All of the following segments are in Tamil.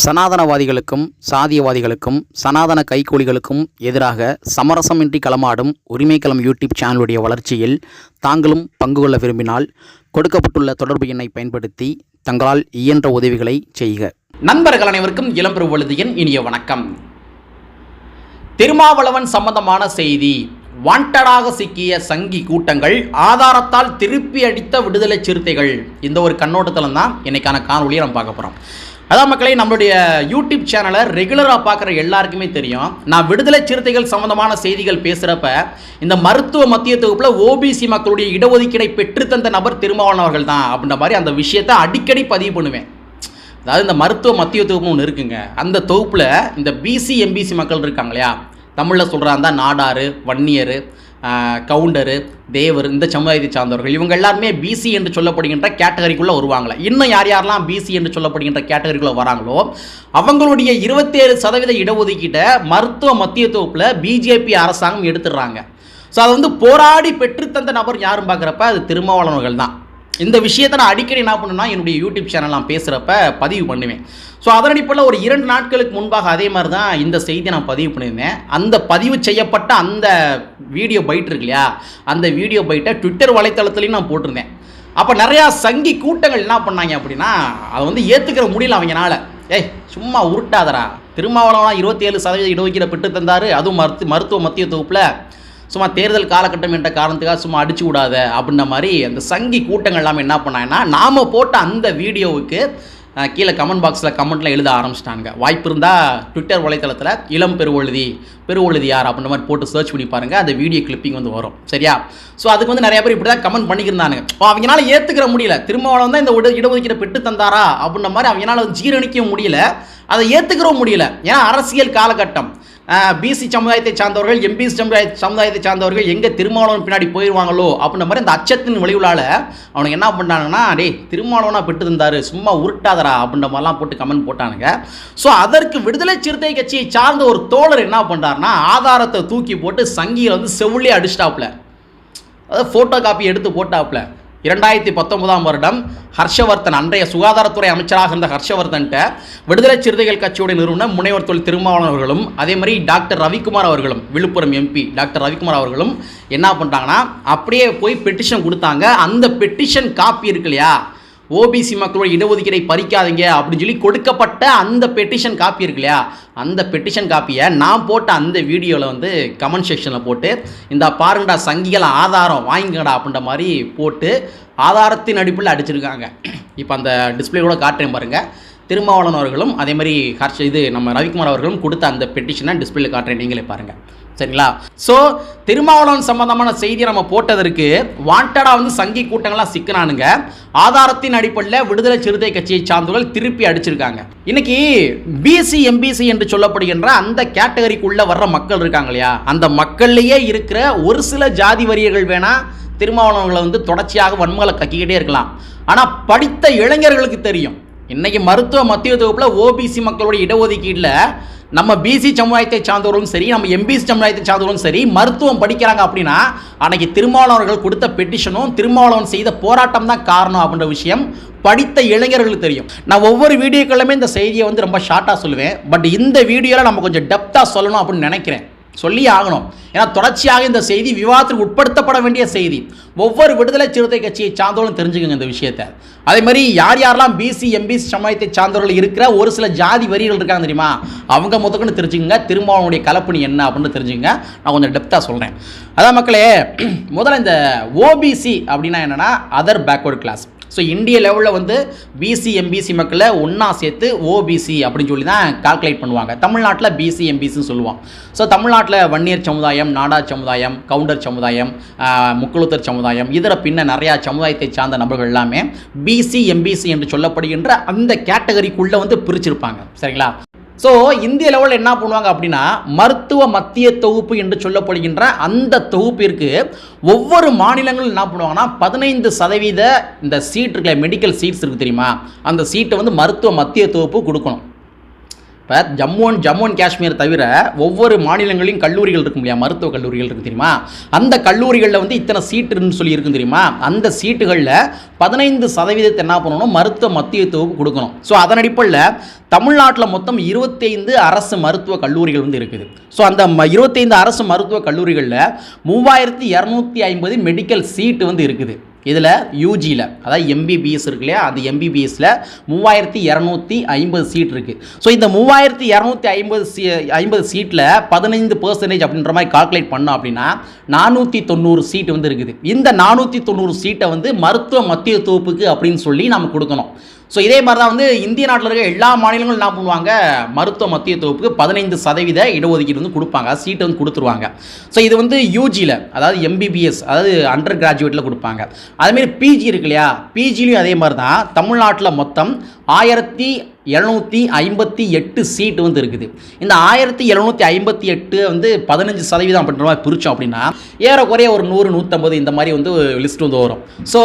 சனாதனவாதிகளுக்கும் சாதியவாதிகளுக்கும் சனாதன கைக்கூலிகளுக்கும் எதிராக சமரசமின்றி களமாடும் உரிமைக்களம் யூடியூப் சேனலுடைய வளர்ச்சியில் தாங்களும் பங்கு கொள்ள விரும்பினால் கொடுக்கப்பட்டுள்ள தொடர்பு எண்ணை பயன்படுத்தி தங்களால் இயன்ற உதவிகளை செய்க. நண்பர்கள் அனைவருக்கும் இளம்பெரு வழுதியின் இனிய வணக்கம். திருமாவளவன் சம்பந்தமான செய்தி வாண்டடாக சிக்கிய சங்கி கூட்டங்கள் ஆதாரத்தால் திருப்பி அடித்த விடுதலை சிறுத்தைகள். இந்த ஒரு கண்ணோட்டத்தில் தான் இன்னைக்கான காணொலியை நம்ம பார்க்க போகிறோம் அதான் மக்களை நம்மளுடைய யூடியூப் சேனலை ரெகுலராக பார்க்குற எல்லாருக்குமே தெரியும். நான் விடுதலை சிறுத்தைகள் சம்பந்தமான செய்திகள் பேசுகிறப்ப இந்த மருத்துவ மத்திய தொகுப்பில் ஓபிசி மக்களுடைய இடஒதுக்கீடை பெற்றுத்தந்த நபர் திருமாவளவன் அவர்கள் தான் அப்படின்ற மாதிரி அந்த விஷயத்தை அடிக்கடி பதிவு பண்ணுவேன். அதாவது இந்த மருத்துவ மத்திய தொகுப்பு ஒன்று இருக்குங்க. அந்த தொகுப்பில் இந்த பிசி எம்பிசி மக்கள் இருக்காங்க இல்லையா? தமிழில் சொல்கிறாங்க நாடாறு வன்னியர் கவுண்டரு தேவர் இந்த சமுதாயத்தை சார்ந்தவர்கள் இவங்க எல்லாருமே பிசி என்று சொல்லப்படுகின்ற கேட்டகரிக்குள்ளே வருவாங்களே. இன்னும் யார் யாரெல்லாம் பிசி என்று சொல்லப்படுகின்ற கேட்டகரிக்குள்ளே வராங்களோ அவங்களுடைய இருபத்தேழு சதவீத இடஒதுக்கீட்டை மருத்துவ மத்திய தொகுப்பில் பிஜேபி அரசாங்கம் எடுத்துடுறாங்க. ஸோ அதை வந்து போராடி பெற்றுத்தந்த நபர் யாரும் பார்க்குறப்ப அது திருமாவளவர்கள் தான். இந்த விஷயத்தை நான் அடிக்கடி என்ன பண்ணுன்னா என்னுடைய யூடியூப் சேனல் நான் பேசுகிறப்ப பதிவு பண்ணுவேன். ஸோ அதன் அடிப்படையில் ஒரு இரண்டு நாட்களுக்கு முன்பாக அதே மாதிரி தான் இந்த செய்தியை நான் பதிவு பண்ணியிருந்தேன். அந்த பதிவு செய்யப்பட்ட அந்த வீடியோ பைட் இருக்கு இல்லையா அந்த வீடியோ பைட்டை ட்விட்டர் வலைத்தளத்துலையும் நான் போட்டிருந்தேன். அப்போ நிறையா சங்கி கூட்டங்கள் என்ன பண்ணாங்க அப்படின்னா அதை வந்து ஏற்றுக்கிற முடியல அவங்கனால. ஏய் சும்மா உருட்டாதரா திருமாவளவனா இருபத்தி ஏழு சதவீதம் இடஒதுக்கீடு பெற்று தந்தார். அதுவும் மருத்து மருத்துவ மத்திய தொகுப்பில். சும்மா தேர்தல் காலகட்டம் என்ற காரணத்துக்காக சும்மா அடிச்சு விடாத அப்படின்ற மாதிரி அந்த சங்கி கூட்டங்கள் எல்லாமே என்ன பண்ணாங்கன்னா நாம் போட்ட அந்த வீடியோவுக்கு கீழே கமெண்ட் பாக்ஸில் கமெண்ட்டில் எழுத ஆரம்பிச்சிட்டாங்க வாய்ப்பு இருந்தால் ட்விட்டர் வலைத்தளத்தில் இளம் பெருவழுதி பெருவழுதி யார் அப்படின்ற மாதிரி போட்டு சர்ச் பண்ணி பாருங்கள் அந்த வீடியோ கிளிப்பிங் வந்து வரும். சரியா? ஸோ அதுக்கு வந்து நிறைய பேர் இப்படி தான் கமெண்ட் பண்ணிக்கிருந்தானுங்க. இப்போ அவங்களால ஏற்றுக்கிற முடியல. திருமாவளவன் தான் இந்த இட இடஒதுக்கீடை பெற்று தந்தாரா அப்படின்ற மாதிரி அவங்களால வந்து ஜீரணிக்க முடியல. அதை ஏற்றுக்கிறவும் முடியல. ஏன்னா அரசியல் காலகட்டம். பிசி சமுதாயத்தை சார்ந்தவர்கள் எம்பிசி சமுதாய சமுதாயத்தை சார்ந்தவர்கள் எங்கே திருமாவளவன் பின்னாடி போயிடுவாங்களோ அப்படின்ற மாதிரி அந்த அச்சத்தின் விளைவுலால் அவனுக்கு என்ன பண்ணானுங்கன்னா டேய் திருமாவளவனாக பெற்று தந்தாரு சும்மா உருட்டாதரா அப்படின்ற மாதிரிலாம் போட்டு கமெண்ட் போட்டானுங்க. ஸோ அதற்கு விடுதலை சிறுத்தை கட்சியை சார்ந்த ஒரு தோழர் என்ன பண்ணுறாருனா ஆதாரத்தை தூக்கி போட்டு சங்கியில் வந்து செவிலே அடிச்சிட்டாப்புல. அதாவது ஃபோட்டோ காப்பி எடுத்து போட்டாப்புல. இரண்டாயிரத்தி பத்தொன்பதாம் வருடம் ஹர்ஷவர்தன் அன்றைய சுகாதாரத்துறை அமைச்சராக இருந்த ஹர்ஷவர்தன்ட்ட விடுதலை சிறுத்தைகள் கட்சியுடைய நிறுவனம் முனைவர் தொழில் திருமாவளவன் அவர்களும் அதே மாதிரி டாக்டர் ரவிக்குமார் அவர்களும் விழுப்புரம் எம்பி டாக்டர் ரவிக்குமார் அவர்களும் என்ன பண்ணிட்டாங்கன்னா அப்படியே போய் பெட்டிஷன் கொடுத்தாங்க. அந்த பெட்டிஷன் காப்பி இருக்கு இல்லையா? ஓபிசி மக்களோட இடஒதுக்கீடை பறிக்காதீங்க அப்படின்னு சொல்லி கொடுக்கப்பட்ட அந்த பெட்டிஷன் காப்பி இருக்கு இல்லையா? அந்த பெட்டிஷன் காப்பியை நான் போட்ட அந்த வீடியோவில் வந்து கமெண்ட் செக்ஷனில் போட்டு இந்த பாருங்கடா சங்கிகள் ஆதாரம் வாங்கிக்கடா அப்படின்ற மாதிரி போட்டு ஆதாரத்தின் அடிப்பில் அடிச்சிருக்காங்க. இப்போ அந்த டிஸ்பிளே கூட காட்டுறேன் பாருங்கள் திருமாவளவன் அவர்களும் அதே மாதிரி ஹர்ஷ இது நம்ம ரவிக்குமார் அவர்களும் கொடுத்த அந்த பெட்டிஷனை டிஸ்பிளேல காட்டுறேன். நீங்களே பாருங்கள் சரிங்களா? ஸோ திருமாவளவன் சம்பந்தமான செய்தியை நம்ம போட்டதற்கு வாண்டடாக வந்து சங்கி கூட்டங்கள்லாம் சிக்கினானுங்க. ஆதாரத்தின் அடிப்படையில் விடுதலை சிறுத்தை கட்சியை சார்ந்தவர்கள் திருப்பி அடிச்சிருக்காங்க. இன்னைக்கு பிசி எம்பிசி என்று சொல்லப்படுகின்ற அந்த கேட்டகரிக்குள்ளே வர்ற மக்கள் இருக்காங்க இல்லையா? அந்த மக்கள்லேயே இருக்கிற ஒரு சில ஜாதி வரியர்கள் வேணால் திருமாவளவங்களை வந்து தொடர்ச்சியாக வன்மங்களை கக்கிக்கிட்டே இருக்கலாம். ஆனால் படித்த இளைஞர்களுக்கு தெரியும். இன்னைக்கு மருத்துவ மத்திய தொகுப்பில் ஓபிசி மக்களுடைய இடஒதுக்கீட்டில் நம்ம பிசி சமுதாயத்தை சார்ந்தவர்களும் சரி நம்ம எம்பிசி சமுதாயத்தை சார்ந்தவர்களும் சரி மருத்துவம் படிக்கிறாங்க அப்படின்னா அன்னைக்கு திருமாவளவர்கள் கொடுத்த பெட்டிஷனும் திருமாவளவன் செய்த போராட்டம் தான் காரணம் அப்படின்ற விஷயம் படித்த இளைஞர்களுக்கு தெரியும். நான் ஒவ்வொரு வீடியோக்களுமே இந்த செய்தியை வந்து ரொம்ப ஷார்ட்டாக சொல்லுவேன். பட் இந்த வீடியோவில் நம்ம கொஞ்சம் டெப்த்தாக சொல்லணும் அப்படின்னு நினைக்கிறேன். சொல்லி ஆகணும். ஏன்னா தொடர்ச்சியாக இந்த செய்தி விவாதத்துக்கு உட்படுத்தப்பட வேண்டிய செய்தி. ஒவ்வொரு விடுதலை சிறுத்தை கட்சியை சார்ந்தவர்களும் தெரிஞ்சுக்கோங்க இந்த விஷயத்தை. அதே மாதிரி யார் யாரெல்லாம் பிசி எம்பிசி சமுதாயத்தை சார்ந்தவர்கள் இருக்கிற ஒரு சில ஜாதி வரிகள் இருக்காங்க தெரியுமா? அவங்க முதற்கொண்டு தெரிஞ்சுக்கங்க. திருமாவளவனுடைய கலப்பணி என்ன அப்படின்னு தெரிஞ்சுக்கங்க. நான் கொஞ்சம் டெப்த்தாக சொல்கிறேன் அதான் மக்களே முதல்ல இந்த ஓபிசி அப்படின்னா என்னென்னா அதர் பேக்வர்டு கிளாஸ் ஸோ இந்திய லெவலில் வந்து பிசி எம்பிசி மக்களை ஒன்றா சேர்த்து ஓபிசி அப்படின்னு சொல்லி தான் கால்குலேட் பண்ணுவாங்க. தமிழ்நாட்டில் பிசி எம்பிசின்னு சொல்லுவோம் ஸோ தமிழ்நாட்டில் வன்னியர் சமுதாயம் நாடார் சமுதாயம் கவுண்டர் சமுதாயம் ஆஹ், சமுதாயம் இதர பின்ன நிறையா சமுதாயத்தை சார்ந்த நபர்கள் எல்லாமே பிசி எம்பிசி என்று சொல்லப்படுகின்ற அந்த கேட்டகரிக்குள்ளே வந்து பிரிச்சிருப்பாங்க. சரிங்களா? ஸோ இந்திய லெவலில் என்ன பண்ணுவாங்க அப்படின்னா மருத்துவ மத்திய தொகுப்பு என்று சொல்லப்படுகின்ற அந்த தொகுப்பிற்கு ஒவ்வொரு மாநிலங்களும் என்ன பண்ணுவாங்கன்னா பதினைந்து சதவீத இந்த சீட் இருக்குல்ல மெடிக்கல் சீட்ஸ் இருக்குது தெரியுமா? அந்த சீட்டை வந்து மருத்துவ மத்திய தொகுப்பு கொடுக்கணும். இப்போ ஜம்மு அண்ட் ஜம்மு அண்ட் காஷ்மீர் தவிர ஒவ்வொரு மாநிலங்களிலும் கல்லூரிகள் இருக்கும் இல்லையா? மருத்துவ கல்லூரிகள் இருக்குது தெரியுமா? அந்த கல்லூரிகளில் வந்து இத்தனை சீட்டுன்னு சொல்லி இருக்கும் தெரியுமா? அந்த சீட்டுகளில் பதினைந்து சதவீதத்தை என்ன பண்ணணும்? மருத்துவ மத்திய தொகுப்பு கொடுக்கணும். ஸோ அதன் அடிப்படையில் தமிழ்நாட்டில் மொத்தம் இருபத்தைந்து அரசு மருத்துவ கல்லூரிகள் வந்து இருக்குது. ஸோ அந்த ம- இருபத்தைந்து அரசு மருத்துவ கல்லூரிகளில் மூவாயிரத்தி இரநூத்தி ஐம்பது மெடிக்கல் சீட்டு வந்து இருக்குது. இதில் யூஜியில் அதாவது எம்பிபிஎஸ் இருக்கு இல்லையா? அந்த எம்பிபிஎஸ்ல மூவாயிரத்தி இரநூத்தி ஐம்பது சீட் இருக்குது ஸோ இந்த மூவாயிரத்தி இரநூத்தி ஐம்பது சீ ஐம்பது சீட்டில் பதினைந்து பர்சன்டேஜ் அப்படின்ற மாதிரி கால்குலேட் பண்ணோம் அப்படின்னா நானூற்றி தொண்ணூறு சீட் வந்து இருக்குது. இந்த நானூற்றி தொண்ணூறு சீட்டை வந்து மருத்துவ மத்திய தொகுப்புக்கு அப்படின்னு சொல்லி நம்ம கொடுக்கணும். ஸோ இதே மாதிரி தான் வந்து இந்திய நாட்டில் இருக்க எல்லா மாநிலங்களும் என்ன பண்ணுவாங்க? மருத்துவ மத்திய தொகுப்புக்கு பதினைந்து சதவீத இடஒதுக்கீடு வந்து கொடுப்பாங்க. சீட்டு வந்து கொடுத்துருவாங்க. ஸோ இது வந்து யூஜியில் அதாவது எம்பிபிஎஸ் அதாவது அண்டர் கிராஜுவேட்டில் கொடுப்பாங்க. அதேமாரி பிஜி இருக்கு இல்லையா? பிஜிலையும் அதே மாதிரி தான் தமிழ்நாட்டில் மொத்தம் ஆயிரத்தி எழுநூற்றி ஐம்பத்தி எட்டு சீட்டு வந்து இருக்குது. இந்த ஆயிரத்தி எழுநூற்றி ஐம்பத்தி எட்டு வந்து பதினஞ்சு சதவீதம் அப்படின்ற மாதிரி பிரித்தோம் அப்படின்னா ஏறக்குறைய ஒரு நூறு நூற்றம்பது இந்த மாதிரி வந்து லிஸ்ட் வந்து வரும். ஸோ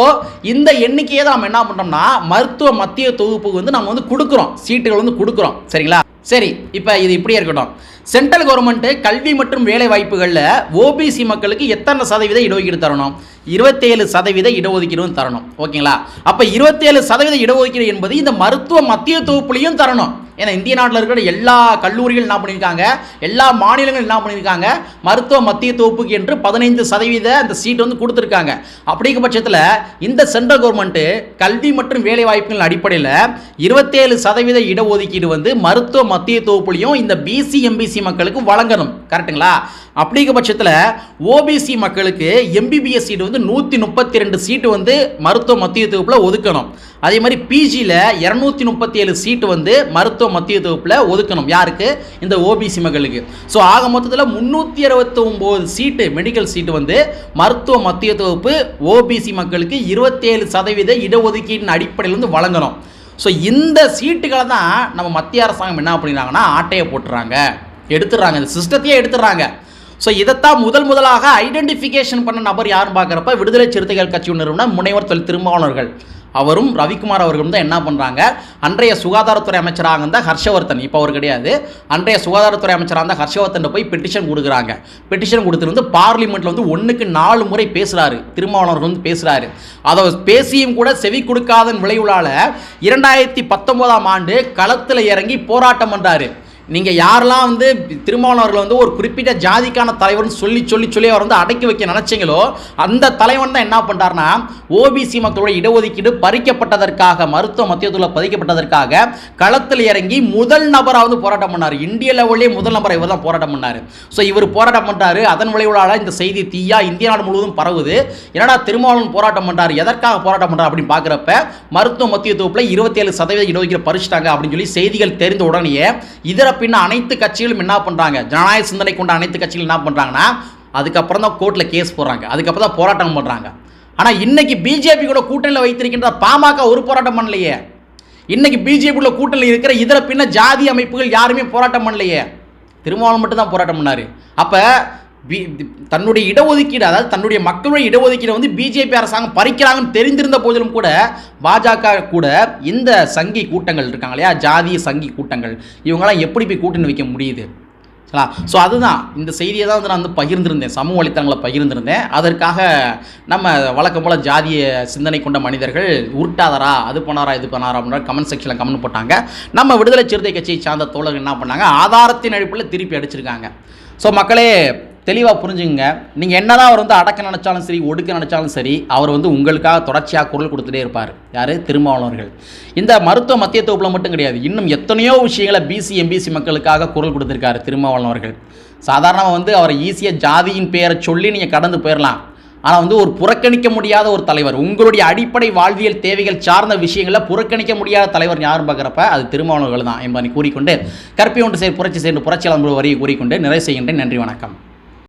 இந்த எண்ணிக்கையை தான் நம்ம என்ன பண்ணுறோம்னா மருத்துவ மத்திய தொகுப்புக்கு வந்து நம்ம வந்து கொடுக்குறோம். சீட்டுகள் வந்து கொடுக்குறோம். சரிங்களா? சரி இப்போ இது இப்படியே இருக்கட்டும். சென்ட்ரல் கவர்மெண்ட்டு கல்வி மற்றும் வேலை வாய்ப்புகளில் ஓபிசி மக்களுக்கு எத்தனை சதவீத இடஒதுக்கீடு தரணும்? இருபத்தேழு சதவீத இடஒதுக்கீடும் தரணும். ஓகேங்களா? அப்போ இருபத்தேழு சதவீத இடஒதுக்கீடு என்பது இந்த மருத்துவ மத்திய தொகுப்புலையும் தரணும். ஏன்னா இந்திய நாட்டில் இருக்கிற எல்லா கல்லூரிகள் என்ன பண்ணியிருக்காங்க? எல்லா மாநிலங்களும் என்ன பண்ணியிருக்காங்க? மருத்துவ மத்திய தொகுப்புக்கு என்று பதினைந்து சதவீத அந்த சீட் வந்து கொடுத்துருக்காங்க. அப்படிங்கிற பட்சத்தில் இந்த சென்ட்ரல் கவர்மெண்ட்டு கல்வி மற்றும் வேலை வாய்ப்புகள் அடிப்படையில் இருபத்தேழு சதவீத இடஒதுக்கீடு வந்து மருத்துவ மத்திய தொகுப்புலையும் இந்த பிசி எம்பிசி மக்களுக்கு வழங்கணும். கரெக்ட்டுங்களா? அப்படிங்கிற பட்சத்தில் ஓபிசி மக்களுக்கு எம்பிபிஎஸ் சீட்டு வந்து நூற்றி முப்பத்தி ரெண்டு சீட்டு வந்து மருத்துவ மத்திய தொகுப்பில் ஒதுக்கணும். அதே மாதிரி பிஜியில் இரநூத்தி முப்பத்தி ஏழு சீட்டு வந்து மருத்துவ மத்திய தொகுப்பில் ஒதுக்கணும். யாருக்கு? இந்த ஓபிசி மக்களுக்கு. ஸோ ஆக மொத்தத்தில் முந்நூற்றி அறுபத்தி ஒம்பது சீட்டு மெடிக்கல் சீட்டு வந்து மருத்துவ மத்திய தொகுப்பு ஓபிசி மக்களுக்கு இருபத்தேழு சதவீத இடஒதுக்கீட்டின் அடிப்படையில் வந்து வழங்கணும். ஸோ இந்த சீட்டுகளை தான் நம்ம மத்திய அரசாங்கம் என்ன பண்ணிடுறாங்கன்னா ஆட்டையை போட்டுறாங்க. எடுத்துடுறாங்க. இந்த சிஸ்டத்தையே எடுத்துடுறாங்க. ஸோ இதைத்தான் முதல் முதலாக ஐடென்டிஃபிகேஷன் பண்ண நபர் யாருன்னு பார்க்குறப்ப விடுதலை சிறுத்தைகள் கட்சி நிறுவனம் முனைவர் தொழில் திருமாவளர்கள் அவரும் ரவிக்குமார் அவர்களும் தான் என்ன பண்ணுறாங்க அன்றைய சுகாதாரத்துறை அமைச்சராக இருந்தால் ஹர்ஷவர்தன். இப்போ அவர் கிடையாது. அன்றைய சுகாதாரத்துறை அமைச்சராக இருந்தால் ஹர்ஷவர்தன் போய் பெட்டிஷன் கொடுக்குறாங்க. பெட்டிஷன் கொடுத்துருந்து பார்லிமெண்ட்டில் வந்து ஒன்றுக்கு நாலு முறை பேசுகிறாரு திருமாவளவர்கள் வந்து பேசுகிறாரு அதை பேசியும் கூட செவி கொடுக்காதன் விளைவுகளால் இரண்டாயிரத்தி பத்தொம்போதாம் ஆண்டு களத்தில் இறங்கி போராட்டம் பண்ணுறாரு நீங்கள் யாரெல்லாம் வந்து திருமாவளவர்கள் வந்து ஒரு குறிப்பிட்ட ஜாதிக்கான தலைவர்னு சொல்லி சொல்லி சொல்லி அவர் வந்து அடக்கி வைக்க நினச்சிங்களோ அந்த தலைவன் தான் என்ன பண்ணுறாருனா ஓபிசி மக்களோட இடஒதுக்கீடு பறிக்கப்பட்டதற்காக மருத்துவ மத்தியத்தில் பதிக்கப்பட்டதற்காக களத்தில் இறங்கி முதல் நபராக வந்து போராட்டம் பண்ணார். இந்திய லெவல்லே முதல் நபரை இவர் தான் போராட்டம் பண்ணார். ஸோ இவர் போராட்டம் பண்ணுறாரு அதன் விளைவுகளால் இந்த செய்தி தீயா இந்திய நாடு முழுவதும் பரவுது. என்னடா திருமாவளவன் போராட்டம் பண்ணுறாரு எதற்காக போராட்டம் பண்ணுறாரு அப்படின்னு பார்க்குறப்ப மருத்துவ மத்திய தொகுப்பில் இருபத்தேழு சதவீத இடஒதுக்கீடு பறிச்சிட்டாங்க அப்படின்னு சொல்லி செய்திகள் தெரிந்த உடனேயே இதர பின்ன அனைத்து கட்சிகளும் என்ன பண்ணுறாங்க ஜனநாயக சிந்தனை கொண்ட அனைத்து கட்சிகளும் என்ன பண்ணுறாங்கன்னா அதுக்கப்புறம் தான் கோர்ட்டில் கேஸ் போடுறாங்க. அதுக்கப்புறம் தான் போராட்டம் பண்ணுறாங்க ஆனால் இன்னைக்கு பிஜேபி கூட கூட்டணியில் வைத்திருக்கின்ற பாமக ஒரு போராட்டம் பண்ணலையே. இன்னைக்கு பிஜேபியில் கூட்டணியில் இருக்கிற இதர பின்ன ஜாதி அமைப்புகள் யாருமே போராட்டம் பண்ணலையே. திருமாவளவன் மட்டும் தான் போராட்டம் பண்ணார். அப்போ பி தன்னுடைய இடஒதுக்கீடு அதாவது தன்னுடைய மக்களுடைய இடஒதுக்கீடை வந்து பிஜேபி அரசாங்கம் பறிக்கிறாங்கன்னு தெரிந்திருந்த போதிலும் கூட பாஜக கூட இந்த சங்கி கூட்டங்கள் இருக்காங்க இல்லையா? ஜாதிய சங்கி கூட்டங்கள். இவங்களாம் எப்படி போய் கூட்டணி வைக்க முடியுது? சரிங்களா? ஸோ அதுதான். இந்த செய்தியை தான் வந்து நான் வந்து பகிர்ந்திருந்தேன். சமூக வலைத்தளங்களை பகிர்ந்திருந்தேன். அதற்காக நம்ம வழக்கம் போல் ஜாதிய சிந்தனை கொண்ட மனிதர்கள் உருட்டாதரா அது பண்ணாரா இது பண்ணாரா அப்படின்ற கமெண்ட் செக்ஷனில் கமெண்ட் போட்டாங்க. நம்ம விடுதலை சிறுத்தை கட்சியை சார்ந்த தோழர்கள் என்ன பண்ணாங்க? ஆதாரத்தின் அழைப்பில் திருப்பி அடிச்சிருக்காங்க. ஸோ மக்களே தெளிவாக புரிஞ்சுங்க நீங்கள் என்னதான் அவர் வந்து அடக்க நினச்சாலும் சரி ஒடுக்க நினச்சாலும் சரி அவர் வந்து உங்களுக்காக தொடர்ச்சியாக குரல் கொடுத்துட்டே இருப்பார். யார்? திருமாவளவர்கள். இந்த மருத்துவ மத்திய தொகுப்பில் மட்டும் கிடையாது இன்னும் எத்தனையோ விஷயங்களை பிசி எம்பிசி மக்களுக்காக குரல் கொடுத்துருக்காரு திருமாவளவர்கள். சாதாரணமாக வந்து அவரை ஈஸியாக ஜாதியின் பெயரை சொல்லி நீங்கள் கடந்து போயிடலாம் ஆனால் வந்து ஒரு புறக்கணிக்க முடியாத ஒரு தலைவர் உங்களுடைய அடிப்படை வாழ்வியல் தேவைகள் சார்ந்த விஷயங்களை புறக்கணிக்க முடியாத தலைவர் யாரும் பார்க்குறப்ப அது திருமாவளவர்கள் தான் என்பதை கூறிக்கொண்டு கற்பி ஒன்று செயல் புரட்சி சேர்ந்து புரட்சியாளர் வரியை கூறிக்கொண்டு நிறைவு செய்கின்றேன். நன்றி வணக்கம்.